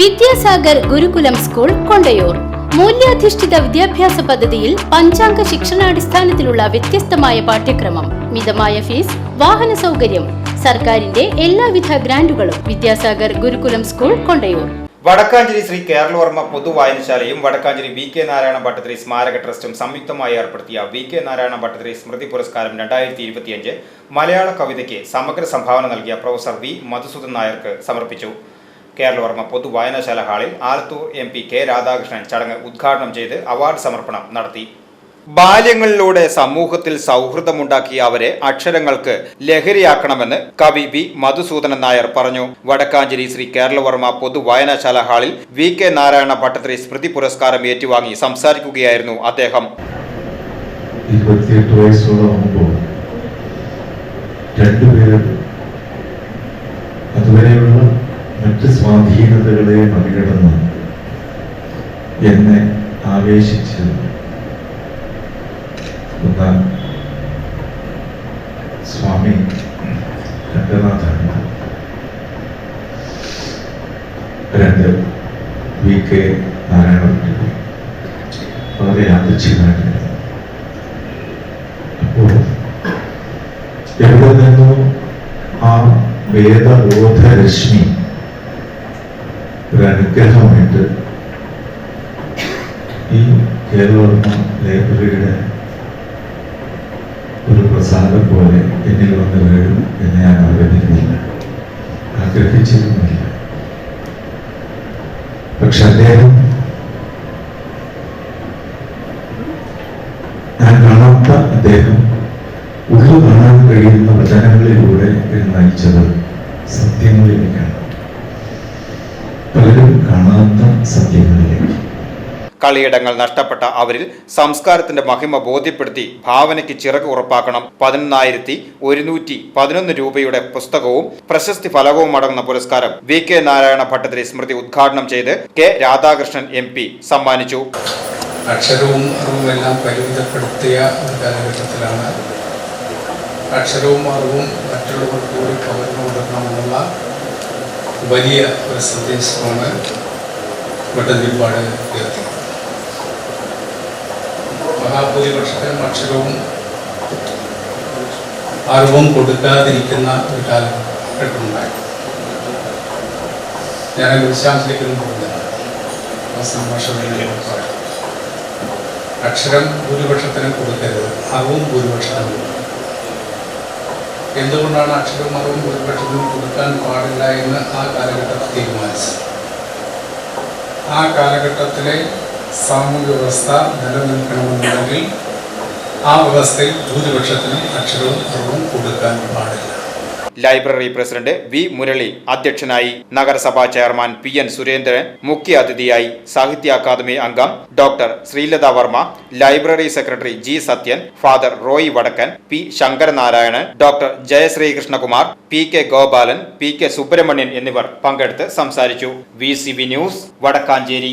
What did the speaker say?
Vidyasagar Gurukulam school Kondayur. മൂല്യാധിഷ്ഠിത വിദ്യാഭ്യാസ പദ്ധതിയിൽ പഞ്ചാംഗ ശിക്ഷണാടിസ്ഥാനത്തിലുള്ള വ്യത്യസ്തമായ പാഠ്യക്രമം. മിതമായ ഫീസ് വാഹന സൗകര്യം സർക്കാരിന്റെ എല്ലാവിധ ഗ്രാന്റുകളും വിദ്യാസാഗർ ഗുരുകുലം സ്കൂൾ കൊണ്ടയൂർ. വടക്കാഞ്ചേരി ശ്രീ കേരളവർമ്മ പൊതുവായനശാലയും വടക്കാഞ്ചേരി വി കെ നാരായണ ഭട്ടതിരി സ്മാരക ട്രസ്റ്റും സംയുക്തമായി ഏർപ്പെടുത്തിയ വി കെ നാരായണ ഭട്ടതിരി സ്മൃതി പുരസ്കാരം രണ്ടായിരത്തി ഇരുപത്തിയഞ്ച് മലയാള കവിതയ്ക്ക് സമഗ്ര സംഭാവന നൽകിയ പ്രൊഫസർ വി മധുസൂദൻ നായർക്ക് സമർപ്പിച്ചു. കേരളവർമ്മ പൊതുവായനശാല ഹാളിൽ Alathur M P K Radhakrishnan ചടങ്ങ് ഉദ്ഘാടനം ചെയ്ത് അവാർഡ് സമർപ്പണം നടത്തി. ബാല്യങ്ങളിലൂടെ സമൂഹത്തിൽ സൗഹൃദമുണ്ടാക്കിയ അവരെ അക്ഷരങ്ങൾക്ക് ലഹരിയാക്കണമെന്ന് കവി വി മധുസൂദനൻ നായർ പറഞ്ഞു. വടക്കാഞ്ചേരി ശ്രീ കേരളവർമ്മ പൊതു വായനശാല ഹാളിൽ വി കെ നാരായണ ഭട്ടത്രി സ്മൃതി പുരസ്കാരം ഏറ്റുവാങ്ങി സംസാരിക്കുകയായിരുന്നു അദ്ദേഹം. അതുവരെയുള്ള മറ്റ് സ്വാധീനതകളെ മറികടന്ന് എന്നെ ആവേശിച്ച് സ്വാമി രംഗനാഥ രണ്ട് വി കെ നാരായണ പണ്ഡിറ്റ് വളരെ യാദൃച്ഛികമായിട്ടായിരുന്നു അപ്പോൾ എവിടെ നിന്നോ ആ വേദബോധരശ്മി ഒരു ഈ കേരളവർമ്മ ലൈബ്രറിയുടെ ഒരു പ്രസാദം പോലെ എന്നിൽ വന്ന് വീഴും എന്ന് ഞാൻ ആഗ്രഹിക്കുന്നില്ല. ആഗ്രഹിച്ചിരുന്നില്ല. പക്ഷെ അദ്ദേഹം ഞാൻ കാണാത്ത അദ്ദേഹം ഉള്ളു കാണാൻ കഴിയുന്ന വചനങ്ങളിലൂടെ എന്നെ നയിച്ചത് സത്യങ്ങളിലേക്കാണ് പലരും കാണാത്ത സത്യങ്ങളിലേക്ക്. കളിയിടങ്ങൾ നഷ്ടപ്പെട്ട അവരിൽ സംസ്കാരത്തിന്റെ മഹിമ ബോധ്യപ്പെടുത്തി ഭാവനയ്ക്ക് ചിറക് ഉറപ്പാക്കണം. പതിനൊന്നായിരത്തി ഒരുന്നൂറ്റി പതിനൊന്ന് രൂപയുടെ പുസ്തകവും പ്രശസ്തി ഫലകവും അടങ്ങുന്ന പുരസ്കാരം വി കെ നാരായണ ഭട്ടതിരി സ്മൃതി ഉദ്ഘാടനം ചെയ്ത് കെ രാധാകൃഷ്ണൻ എം പി സമ്മാനിച്ചു. അക്ഷരവും അറിവും എല്ലാം പരിമിതപ്പെടുത്തിയ ഒരു കാലഘട്ടത്തിലാണ്. അക്ഷരവും അറിവും മറ്റുള്ളവർക്ക് കൂടി പകർന്നു കൊടുക്കണമെന്നുള്ള വലിയ ഒരു സന്ദേശമാണ് വട്ടതിരിപ്പാട് ഉയർത്തി മഹാഭൂരിപക്ഷത്തിനും അക്ഷരവും അറിവും കൊടുക്കാതിരിക്കുന്ന ഒരു കാലഘട്ടമുണ്ടായി ഞാൻ വിശാംശിക്കുന്നു പോകുന്നില്ല ഭാഷ പറയാം. അക്ഷരം ഭൂരിപക്ഷത്തിനും കൊടുക്കരുത്. അറിവും ഭൂരിപക്ഷത്തിനും കൊടുക്കണം. എന്തുകൊണ്ടാണ് അക്ഷരമറവും ഭൂരിപക്ഷത്തിനും കൊടുക്കാൻ പാടില്ല എന്ന് ആ കാലഘട്ടത്തിൽ തീരുമാനിച്ചു. ആ കാലഘട്ടത്തിലെ സാമൂഹ്യ വ്യവസ്ഥ നിലനിൽക്കണമെന്നുണ്ടെങ്കിൽ ആ വ്യവസ്ഥയിൽ ഭൂരിപക്ഷത്തിനും അക്ഷരവും അറിവും കൊടുക്കാൻ പാടില്ല. ലൈബ്രറി പ്രസിഡന്റ് വി മുരളി അധ്യക്ഷനായി നഗരസഭാ ചെയർമാൻ പി എൻ സുരേന്ദ്രൻ മുഖ്യ അതിഥിയായി സാഹിത്യ അക്കാദമി അംഗം doctor Sreelatha Varma library secretary G Sathyan father Roy Vadakkan P Sankaranarayanan doctor Jayasreekrishnakumar P K Gopalan P K Subrahmanian എന്നിവർ പങ്കെടുത്ത് സംസാരിച്ചു. V news Vadakkanchery.